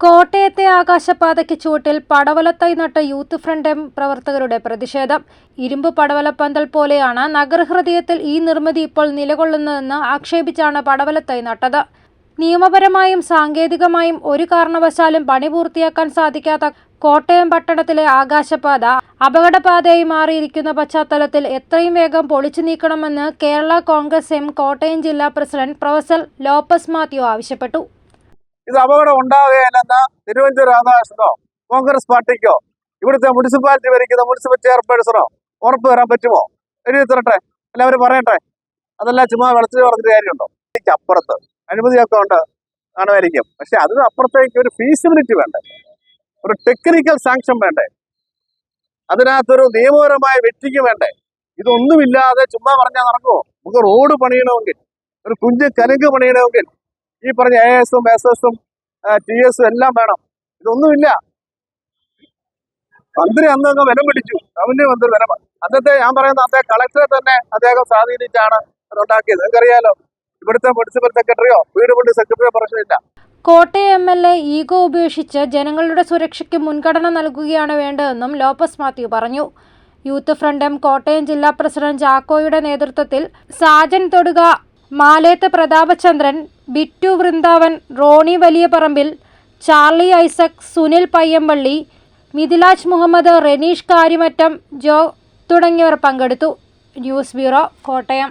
കോട്ടയത്തെ ആകാശപാതയ്ക്ക് ചുവട്ടിൽ പടവലത്തൈ നട്ട യൂത്ത് ഫ്രണ്ട് എം പ്രവർത്തകരുടെ പ്രതിഷേധം. ഇരുമ്പ് പടവലപ്പന്തൽ പോലെയാണ് നഗരഹൃദയത്തിൽ ഈ നിർമ്മിതി ഇപ്പോൾ നിലകൊള്ളുന്നതെന്ന് ആക്ഷേപിച്ചാണ് പടവലത്തൈ നട്ടത്. നിയമപരമായും സാങ്കേതികമായും ഒരു കാരണവശാലും പണി പൂർത്തിയാക്കാൻ സാധിക്കാത്ത കോട്ടയം പട്ടണത്തിലെ ആകാശപാത അപകടപാതയായി മാറിയിരിക്കുന്ന പശ്ചാത്തലത്തിൽ എത്രയും വേഗം പൊളിച്ചു നീക്കണമെന്ന് കേരള കോൺഗ്രസ് എം കോട്ടയം ജില്ലാ പ്രസിഡന്റ് പ്രൊഫസർ ലോപ്പസ് മാത്യു ആവശ്യപ്പെട്ടു. ഇത് അപകടം ഉണ്ടാവുകയില്ലെന്ന് തിരുവനന്തപുരം രാധാകൃഷ്ണനോ കോൺഗ്രസ് പാർട്ടിക്കോ ഇവിടുത്തെ മുനിസിപ്പാലിറ്റി ഭരിക്കുന്ന മുനിസിപ്പൽ ചെയർപേഴ്സണോ ഉറപ്പ് തരാൻ പറ്റുമോ? എഴുതി തരട്ടെ. എല്ലാവരും പറയട്ടെ. അതല്ല ചുമ്മാ വെളച്ചിൽ പറഞ്ഞിട്ട് കാര്യമുണ്ടോ? എനിക്ക് അപ്പുറത്ത് അനുമതിയൊക്കെ ഉണ്ട് കാണുമായിരിക്കും. പക്ഷെ അതിന് അപ്പുറത്തേക്ക് ഒരു ഫീസിബിലിറ്റി വേണ്ടേ? ഒരു ടെക്നിക്കൽ സാങ്ഷൻ വേണ്ടേ? അതിനകത്തൊരു നിയമപരമായ വ്യക്തിക്ക് വേണ്ടേ? ഇതൊന്നുമില്ലാതെ ചുമ്മാ പറഞ്ഞാൽ നടക്കുമോ നമുക്ക് റോഡ് പണിയണമെങ്കിൽ ഒരു കുഞ്ഞ് കലുങ്ക് പണിയണമെങ്കിൽ ഈ പറഞ്ഞ എ എസും എസ് എസും ടി എസും എല്ലാം വേണം. ഇതൊന്നുമില്ല. മന്ത്രി അന്ന് അങ്ങ് പിടിച്ചു. റവന്യൂ മന്ത്രി വില അന്നത്തെ ഞാൻ പറയുന്ന അദ്ദേഹം കളക്ടറെ തന്നെ അദ്ദേഹം സ്വാധീനിച്ചാണ് ഉണ്ടാക്കിയത് നിങ്ങൾക്കറിയാലോ ഇവിടുത്തെ മുനിസിപ്പൽ സെക്രട്ടറിയോ വീട് പള്ളി സെക്രട്ടറിയോ പ്രശ്നമില്ല. Kottayam M L A ego ഉപേക്ഷിച്ച് ജനങ്ങളുടെ സുരക്ഷയ്ക്ക് മുൻഗണന നൽകുകയാണ് വേണ്ടതെന്നും ലോപ്പസ് മാത്യു പറഞ്ഞു. യൂത്ത് ഫ്രണ്ട് കോട്ടയം ജില്ലാ പ്രസിഡന്റ് ജാക്കോയുടെ നേതൃത്വത്തിൽ സാജൻ തൊടുക Maleth Prathapachandran Bittu Vrindavan Roni Valiyaparambil Charlie Isaac Sunil Payyampally Mithilaj Muhammad Renish Karyamattam Joe തുടങ്ങിയവർ പങ്കെടുത്തു. News bureau Kottayam.